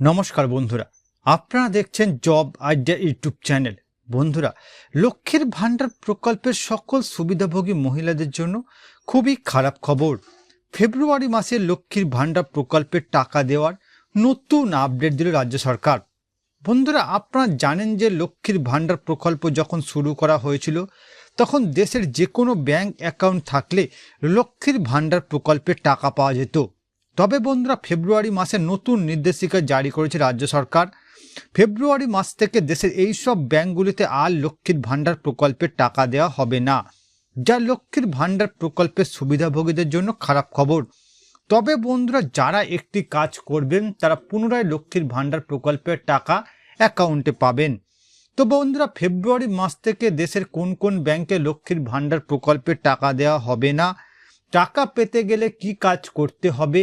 নমস্কার বন্ধুরা, আপনারা দেখছেন জব আইডিয়া ইউটিউব চ্যানেল। বন্ধুরা, লক্ষ্মীর ভাণ্ডার প্রকল্পের সকল সুবিধাভোগী মহিলাদের জন্য খুবই খারাপ খবর। ফেব্রুয়ারি মাসে লক্ষ্মীর ভাণ্ডার প্রকল্পের টাকা দেওয়ার নতুন আপডেট দিল রাজ্য সরকার। বন্ধুরা, আপনারা জানেন যে লক্ষ্মীর ভাণ্ডার প্রকল্প যখন শুরু করা হয়েছিল, তখন দেশের যে কোনো ব্যাংক অ্যাকাউন্ট থাকলে লক্ষ্মীর ভাণ্ডার প্রকল্পের টাকা পাওয়া যেত। তবে বন্ধুরা ফেব্রুয়ারি মাসে নতুন নির্দেশিকা জারি করেছে রাজ্য সরকার। ফেব্রুয়ারি মাস থেকে দেশের এই সব ব্যাঙ্কগুলিতে আর লক্ষ্মীর ভাণ্ডার প্রকল্পের টাকা দেওয়া হবে না, যা লক্ষ্মীর ভাণ্ডার প্রকল্পের সুবিধাভোগীদের জন্য খারাপ খবর। তবে বন্ধুরা যারা একটি কাজ করবেন, তারা পুনরায় লক্ষ্মীর ভাণ্ডার প্রকল্পের টাকা অ্যাকাউন্টে পাবেন। তো বন্ধুরা, ফেব্রুয়ারি মাস থেকে দেশের কোন কোন ব্যাংকে লক্ষ্মীর ভাণ্ডার প্রকল্পের টাকা দেওয়া হবে না, টাকা পেতে গেলে কি কাজ করতে হবে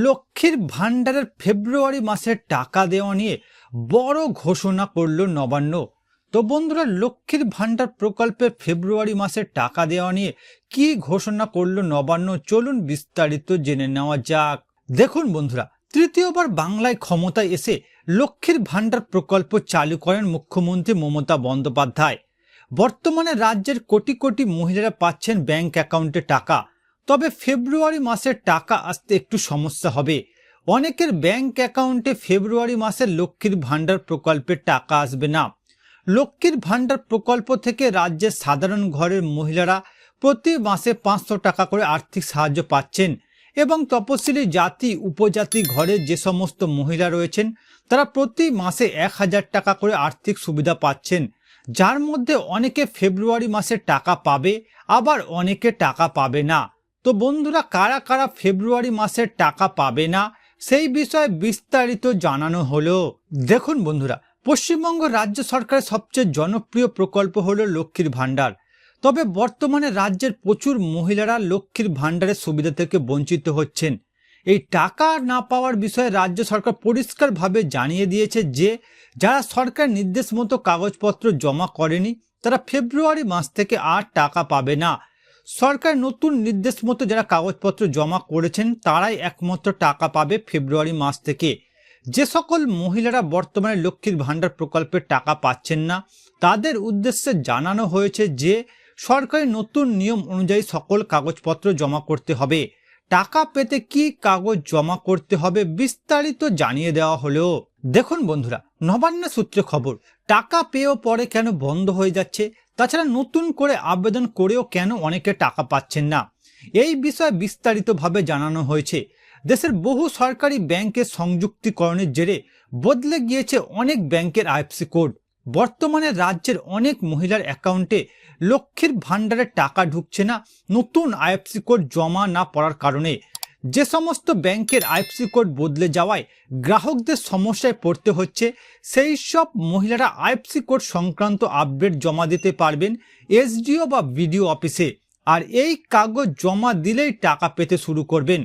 লক্ষ্মীর ভাণ্ডারের ফেব্রুয়ারি মাসের টাকা দেওয়া নিয়ে বড় ঘোষণা করল নবান্ন। তো বন্ধুরা, লক্ষ্মীর ভাণ্ডার প্রকল্পে ফেব্রুয়ারি মাসের টাকা দেওয়া নিয়ে কি ঘোষণা করল নবান্ন চলুন বিস্তারিত জেনে নেওয়া যাক। দেখুন বন্ধুরা, তৃতীয়বার বাংলায় ক্ষমতায় এসে লক্ষ্মীর ভাণ্ডার প্রকল্প চালু করেন মুখ্যমন্ত্রী মমতা বন্দ্যোপাধ্যায়। বর্তমানে রাজ্যের কোটি কোটি মহিলারা পাচ্ছেন ব্যাংক অ্যাকাউন্টে টাকা। তবে ফেব্রুয়ারি মাসের টাকা আসতে একটু সমস্যা হবে। অনেকের ব্যাংক অ্যাকাউন্টে ফেব্রুয়ারি মাসের লক্ষ্মীর ভাণ্ডার প্রকল্পের টাকা আসবে না। লক্ষ্মীর ভাণ্ডার প্রকল্প থেকে রাজ্যের সাধারণ ঘরের মহিলারা প্রতি মাসে পাঁচশো টাকা করে আর্থিক সাহায্য পাচ্ছেন এবং তপশিলি জাতি, উপজাতি ঘরের যে সমস্ত মহিলা রয়েছেন, তারা প্রতি মাসে এক হাজার টাকা করে আর্থিক সুবিধা পাচ্ছেন। যার মধ্যে অনেকে ফেব্রুয়ারি মাসে টাকা পাবে, আবার অনেকে টাকা পাবে না। তো বন্ধুরা, কারা কারা ফেব্রুয়ারি মাসের টাকা পাবে না? সেই বিষয়ে বিস্তারিত জানানো হলো। দেখুন বন্ধুরা, পশ্চিমবঙ্গ রাজ্য সরকারের সবচেয়ে জনপ্রিয় প্রকল্প হলো লক্ষ্মীর ভাণ্ডার। তবে বর্তমানে রাজ্যের প্রচুর মহিলারা লক্ষ্মীর ভাণ্ডারের সুবিধা থেকে বঞ্চিত হচ্ছেন। এই টাকা না পাওয়ার বিষয়ে রাজ্য সরকার পরিষ্কারভাবে জানিয়ে দিয়েছে যে, যারা সরকার নির্দেশ মতো কাগজপত্র জমা করেনি, তারা ফেব্রুয়ারি মাস থেকে আর টাকা পাবে না। সরকার নতুন নির্দেশ মতো যারা কাগজপত্র জমা করেছেন, তারাই একমাত্র টাকা পাবে ফেব্রুয়ারি মাস থেকে। যে সকল মহিলারা বর্তমানে লক্ষ্মীর ভাণ্ডার প্রকল্পের টাকা পাচ্ছেন না, তাদের উদ্দেশ্যে জানানো হয়েছে যে, সরকারি নতুন নিয়ম অনুযায়ী সকল কাগজপত্র জমা করতে হবে। টাকা পেতে কি কাগজ জমা করতে হবে বিস্তারিত জানিয়ে দেওয়া হলো। দেখুন বন্ধুরা নবান্ন সূত্রে খবর, টাকা পেয়েও পরে কেন বন্ধ হয়ে যাচ্ছে, তাছাড়া নতুন করে আবেদন করেও কেন অনেকে টাকা পাচ্ছেন না? এই বিষয়ে বিস্তারিতভাবে জানানো হয়েছে। দেশের বহু সরকারি ব্যাংকের সংযুক্তিকরণের জেরে বদলে গিয়েছে অনেক ব্যাংকের আইএফসি কোড। বর্তমানে রাজ্যের অনেক মহিলার অ্যাকাউন্টে লক্ষ্মীর ভাণ্ডারের টাকা ঢুকছে না, নতুন আইএফসি কোড জমা না পড়ার কারণে। যে সমস্ত ব্যাংকের আইএফসি কোড বদলে যাওয়ায় গ্রাহকদের সমস্যায় পড়তে হচ্ছে, সেই সব মহিলারা আইএফসি কোড সংক্রান্ত আপডেট জমা দিতে পারবেন এসডিও বা বিডিও অফিসে। আর এই কাগজ জমা দিলেই টাকা পেতে শুরু করবেন।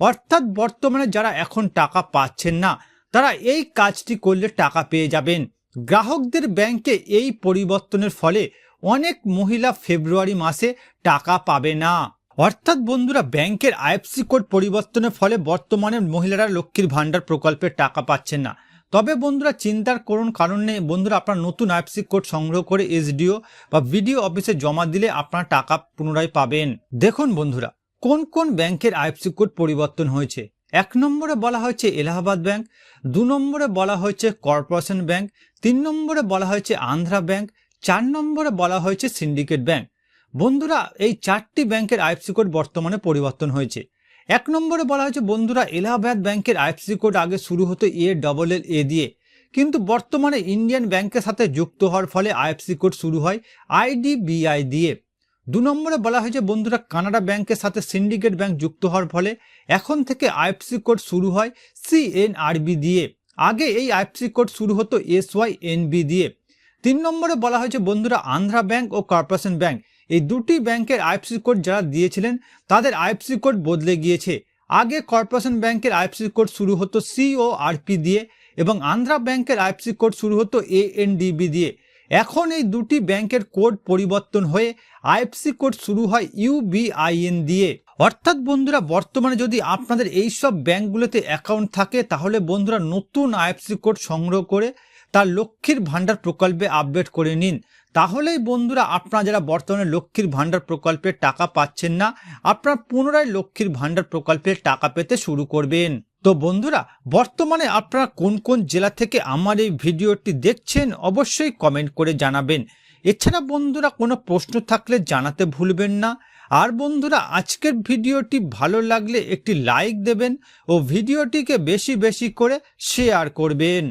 অর্থাৎ বর্তমানে যারা এখন টাকা পাচ্ছেন না, তারা এই কাজটি করলে টাকা পেয়ে যাবেন। গ্রাহকদের ব্যাংকে এই পরিবর্তনের ফলে অনেক মহিলা ফেব্রুয়ারি মাসে টাকা পাবে না। অর্থাৎ বন্ধুরা, ব্যাংকের আইএফসি কোড পরিবর্তনের ফলে বর্তমানে মহিলারা লক্ষ্মীর ভাণ্ডার প্রকল্পের টাকা পাচ্ছেন না। তবে বন্ধুরা, চিন্তার করুন, কারণ নেই, বন্ধুরা, আপনার নতুন আইএফসি কোড সংগ্রহ করে এসডিও বা বিডিও অফিসে জমা দিলে আপনার টাকা পুনরায় পাবেন। দেখুন বন্ধুরা, কোন কোন ব্যাংকের আইএফসি কোড পরিবর্তন হয়েছে? এক নম্বরে বলা হয়েছে এলাহাবাদ ব্যাংক, দু নম্বরে বলা হয়েছে কর্পোরেশন ব্যাংক, তিন নম্বরে বলা হয়েছে আন্ধ্রা ব্যাংক, চার নম্বরে বলা হয়েছে সিন্ডিকেট ব্যাংক। বন্ধুরা, এই চারটি ব্যাংকের আইএফসি কোড বর্তমানে পরিবর্তন হয়েছে। এক নম্বরে বলা হয়েছে, বন্ধুরা, এলাহাবাদ ব্যাংকের আইএফসি কোড আগে শুরু হতো এ ডবল এল এ দিয়ে। কিন্তু বর্তমানে ইন্ডিয়ান ব্যাংকের সাথে যুক্ত হওয়ার ফলে আইএফসি কোড শুরু হয় আইডিবিআই দিয়ে। দু নম্বরে বলা হয়েছে, বন্ধুরা, কানাডা ব্যাংকের সাথে সিন্ডিকেট ব্যাংক যুক্ত হওয়ার ফলে এখন থেকে আইএফসি কোড শুরু হয় সিএনআরবি দিয়ে। আগে এই আইএফসি কোড শুরু হতো এস ওয়াই এনবি দিয়ে। তিন নম্বরে বলা হয়েছে, বন্ধুরা, আন্ধ্রা ব্যাংক ও কর্পোরেশন ব্যাংক। এই দুটি ব্যাংকের আইএফসি কোড যারা দিয়েছিলেন, তাদের আইএফসি কোড বদলে গিয়েছে। আগে কর্পোরেশন ব্যাংকের আইএফসি কোড শুরু হতো সিও আরপি দিয়ে এবং আন্ধ্রা ব্যাংকের আইএফসি কোড শুরু হতো এএনডিবি দিয়ে। এখন এই দুটি ব্যাংকের কোড পরিবর্তন হয়ে আইএফসি কোড শুরু হয় ইউবিআইএন দিয়ে। অর্থাৎ বন্ধুরা, বর্তমানে যদি আপনাদের এই সব ব্যাংকগুলোতে অ্যাকাউন্ট থাকে, তাহলে বন্ধুরা নতুন আইএফসি কোড সংগ্রহ করে তার লক্ষ্মীর ভাণ্ডার প্রকল্পে আপডেট করে নিন। তাহলেই বন্ধুরা আপনারা যারা বর্তমানে লক্ষ্মীর ভাণ্ডার প্রকল্পের টাকা পাচ্ছেন না, আপনারা পুনরায় লক্ষ্মীর ভাণ্ডার প্রকল্পের টাকা পেতে শুরু করবেন। তো বন্ধুরা, বর্তমানে আপনারা কোন কোন জেলা থেকে আমার এই ভিডিওটি দেখছেন অবশ্যই কমেন্ট করে জানাবেন। এছাড়া বন্ধুরা কোনো প্রশ্ন থাকলে জানাতে ভুলবেন না। আর বন্ধুরা, আজকের ভিডিওটি ভালো লাগলে একটি লাইক দেবেন ও ভিডিওটিকে বেশি বেশি করে শেয়ার করবেন।